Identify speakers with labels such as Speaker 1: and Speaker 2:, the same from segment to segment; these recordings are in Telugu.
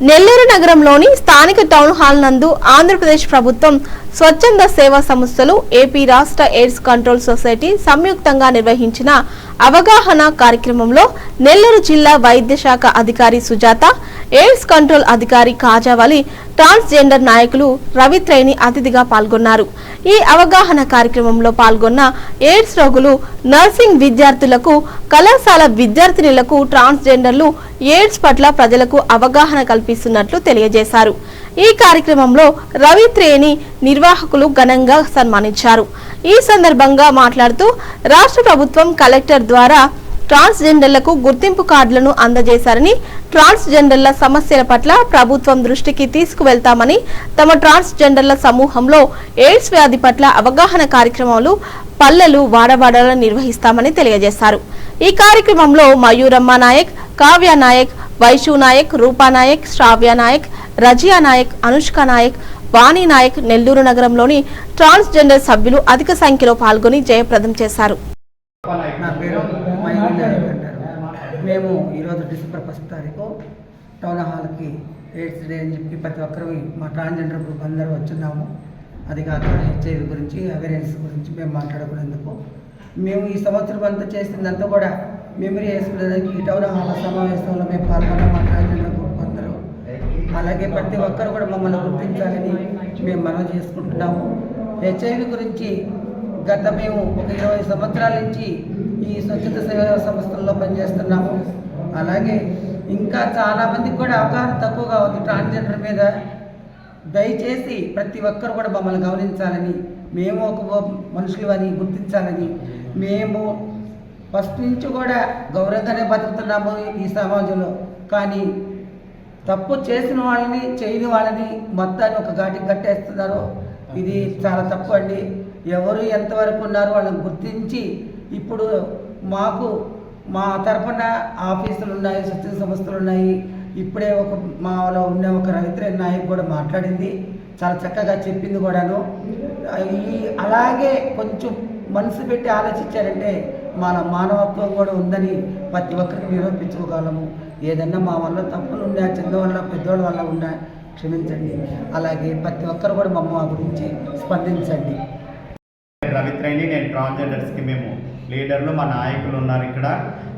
Speaker 1: నెల్లూరు నగరంలోని స్థానిక టౌన్ హాల్ నందు ఆంధ్రప్రదేశ్ ప్రభుత్వం స్వచ్ఛంద సేవా సంస్థలు ఏపీ రాష్ట్ర ఎయిడ్స్ కంట్రోల్ సొసైటీ సంయుక్తంగా నిర్వహించిన అవగాహన కార్యక్రమంలో నెల్లూరు జిల్లా వైద్య శాఖ అధికారి సుజాత ఎయిడ్స్ కంట్రోల్ అధికారి కాజావలి ట్రాన్స్జెండర్ నాయకులు రవిత్రైని అతిథిగా పాల్గొన్నారు. ఈ అవగాహన కార్యక్రమంలో పాల్గొన్న ఎయిడ్స్ రోగులు నర్సింగ్ విద్యార్థులకు కళాశాల విద్యార్థినులకు ట్రాన్స్జెండర్లు ఎయిడ్స్ పట్ల ప్రజలకు అవగాహన కల్పిస్తున్నట్లు తెలియజేశారు. ఈ కార్యక్రమంలో రవిత్రేని నిర్వాహకులు ఘనంగా సన్మానించారు. ఈ సందర్భంగా మాట్లాడుతూ రాష్ట్ర ప్రభుత్వం కలెక్టర్ ద్వారా ట్రాన్స్జెండర్లకు గుర్తింపు కార్డులను అందజేశారని ట్రాన్స్జెండర్ల సమస్యల పట్ల ప్రభుత్వం దృష్టికి తీసుకువెళ్తామని తమ ట్రాన్స్జెండర్ల సమూహంలో ఎయిడ్స్ వ్యాధి పట్ల అవగాహన కార్యక్రమాలు పల్లెలు వాడవాడలో నిర్వహిస్తామని తెలియజేశారు. ఈ కార్యక్రమంలో మయూరమ్మ నాయక్ కావ్య నాయక్ వైషు నాయక్ రూపా నాయక్ శ్రావ్య నాయక్ రజియా నాయక్ అనుష్క నాయక్ వాణి నాయక్ నెల్లూరు నగరంలోని ట్రాన్స్జెండర్ సభ్యులు అధిక సంఖ్యలో పాల్గొని జయప్రదం చేశారు
Speaker 2: నా పేరు మైలి నాయక్ అంటారు మేము ఈరోజు డిసెంబర్ ఫస్ట్ తారీఖు టౌన్ హాల్కి ఎయిడ్స్ డే అని చెప్పి ప్రతి ఒక్కరు మా ట్రాన్స్జెండర్ గ్రూప్ అందరూ వచ్చున్నాము. అది కాక హెచ్ఐవి గురించి అవేర్నెస్ గురించి మేము మాట్లాడుకునేందుకు. మేము ఈ సంవత్సరం అంతా చేసిందంతా కూడా మెమరీ వేసుకునేదానికి ఈ టౌన్ హాల్ సమావేశంలో మేము పాల్గొన్నాం మా ట్రాన్స్జెండర్ గ్రూప్ అందరూ. అలాగే ప్రతి ఒక్కరు కూడా మమ్మల్ని గుర్తించాలని మేము మనం చేసుకుంటున్నాము. హెచ్ఐవి గురించి గత మేము ఒక ఇరవై సంవత్సరాల నుంచి ఈ స్వచ్ఛత సేవా సంస్థల్లో పనిచేస్తున్నాము. అలాగే ఇంకా చాలా మందికి కూడా అవగాహన తక్కువగా ఉంది ట్రాన్స్జెండర్ మీద. దయచేసి ప్రతి ఒక్కరు కూడా మమ్మల్ని గమనించాలని మేము ఒక మనుషులు అని గుర్తించాలని మేము ఫస్ట్ నుంచి కూడా గౌరవంగానే బతుకుతున్నాము ఈ సమాజంలో. కానీ తప్పు చేసిన వాళ్ళని చేయని వాళ్ళని మొత్తాన్ని ఒక ఘాటికి కట్టేస్తున్నారు. ఇది చాలా తప్పు అండి. ఎవరు ఎంతవరకు ఉన్నారో వాళ్ళని గుర్తించి ఇప్పుడు మాకు మా తరపున ఆఫీసులు ఉన్నాయి స్వచ్ఛ సంస్థలు ఉన్నాయి ఇప్పుడే ఒక మాలో ఉన్న ఒక రవిత్ర నాయక్ కూడా మాట్లాడింది. చాలా చక్కగా చెప్పింది కూడాను. ఈ అలాగే కొంచెం మనసు పెట్టి ఆలోచించారంటే మన మానవత్వం కూడా ఉందని ప్రతి ఒక్కరికి నిరూపించుకోగలము. ఏదన్నా మా వల్ల తప్పులు ఉన్నా చిన్నవాళ్ళ పెద్దవాళ్ళ వల్ల ఉన్నా క్షమించండి. అలాగే ప్రతి ఒక్కరు కూడా మమ్మ మా గురించి స్పందించండి.
Speaker 3: రవిత్రైని నేను ట్రాన్స్జెండర్స్కి మేము లీడర్లు మా నాయకులు ఉన్నారు ఇక్కడ.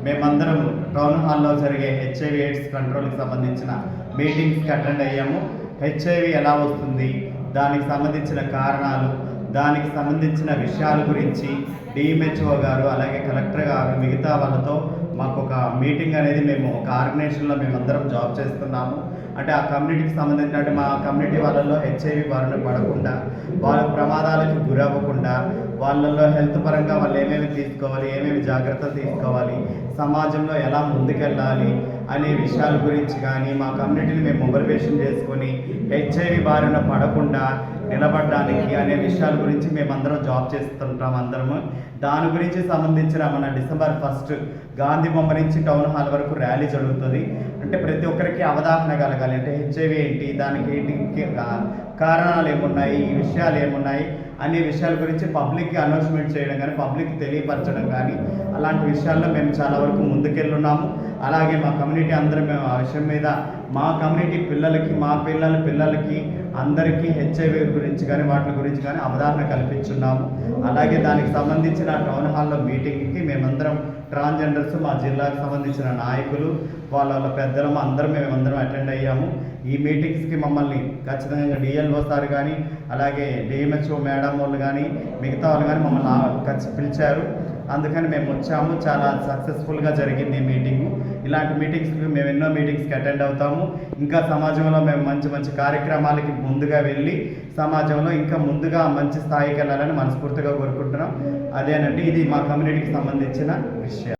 Speaker 3: మేమందరం టౌన్ హాల్లో జరిగే హెచ్ఐవి ఎయిడ్స్ కంట్రోల్కి సంబంధించిన మీటింగ్స్కి అటెండ్ అయ్యాము. హెచ్ఐవి ఎలా వస్తుంది? దానికి సంబంధించిన కారణాలు దానికి సంబంధించిన విషయాల గురించి డిఎంహెచ్ఓ గారు అలాగే కలెక్టర్ గారు మిగతా వాళ్ళతో మాకు ఒక మీటింగ్ అనేది మేము ఒక ఆర్గనైజేషన్లో మేమందరం జాబ్ చేస్తున్నాము. అంటే ఆ కమ్యూనిటీకి సంబంధించిన అంటే మా కమ్యూనిటీ వాళ్ళల్లో హెచ్ఐవి బారిన పడకుండా వాళ్ళ ప్రమాదాలకు గురవ్వకుండా వాళ్ళల్లో హెల్త్ పరంగా వాళ్ళు ఏమేమి తీసుకోవాలి ఏమేమి జాగ్రత్తలు తీసుకోవాలి సమాజంలో ఎలా ముందుకెళ్ళాలి అనే విషయాల గురించి కానీ మా కమ్యూనిటీని మేము మొబిలైజేషన్ చేసుకొని హెచ్ఐవి బారిన పడకుండా నిలబడడానికి అనే విషయాల గురించి మేమందరం జాబ్ చేస్తుంటాం అందరము. దాని గురించి సంబంధించిన మన డిసెంబర్ ఫస్ట్ గాంధీ బొమ్మ నుంచి టౌన్ హాల్ వరకు ర్యాలీ జరుగుతుంది. అంటే ప్రతి ఒక్కరికి అవగాహన కలగాలి. అంటే హెచ్ఐవి ఏంటి? దానికి ఏంటి? కా- కారణాలు ఏమున్నాయి? ఈ విషయాలు ఏమున్నాయి? అనే విషయాల గురించి పబ్లిక్కి అనౌన్స్మెంట్ చేయడం కానీ పబ్లిక్ తెలియపరచడం కానీ అలాంటి విషయాల్లో మేము చాలా వరకు ముందుకెళ్ళున్నాము. అలాగే మా కమ్యూనిటీ అందరం మేము ఆ విషయం మీద మా కమ్యూనిటీ పిల్లలకి మా పిల్లల పిల్లలకి అందరికీ హెచ్ఐవి గురించి కానీ వాటి గురించి కానీ అవగాహన కల్పించున్నాము. అలాగే దానికి సంబంధించిన టౌన్ హాల్లో మీటింగ్కి మేమందరం ట్రాన్స్జెండర్స్ మా జిల్లాకు సంబంధించిన నాయకులు వాళ్ళ వాళ్ళ పెద్దలము అందరం మేమందరం అటెండ్ అయ్యాము. ఈ మీటింగ్స్కి మమ్మల్ని ఖచ్చితంగా డిఎల్ఓ సార్ కానీ అలాగే డిఎంహెచ్ఓ మేడం వాళ్ళు కానీ మిగతా వాళ్ళు కానీ మమ్మల్ని ఖచ్చి పిలిచారు. అందుకని మేము వచ్చాము. చాలా సక్సెస్ఫుల్గా జరిగింది ఈ మీటింగ్. ఇలాంటి మీటింగ్స్కి మేము ఎన్నో మీటింగ్స్కి అటెండ్ అవుతాము. ఇంకా సమాజంలో మేము మంచి మంచి కార్యక్రమాలకి ముందుగా వెళ్ళి సమాజంలో ఇంకా ముందుగా మంచి స్థాయికి వెళ్ళాలని మనస్ఫూర్తిగా కోరుకుంటున్నాం. అదేనండి ఇది మా కమ్యూనిటీకి సంబంధించిన విషయం.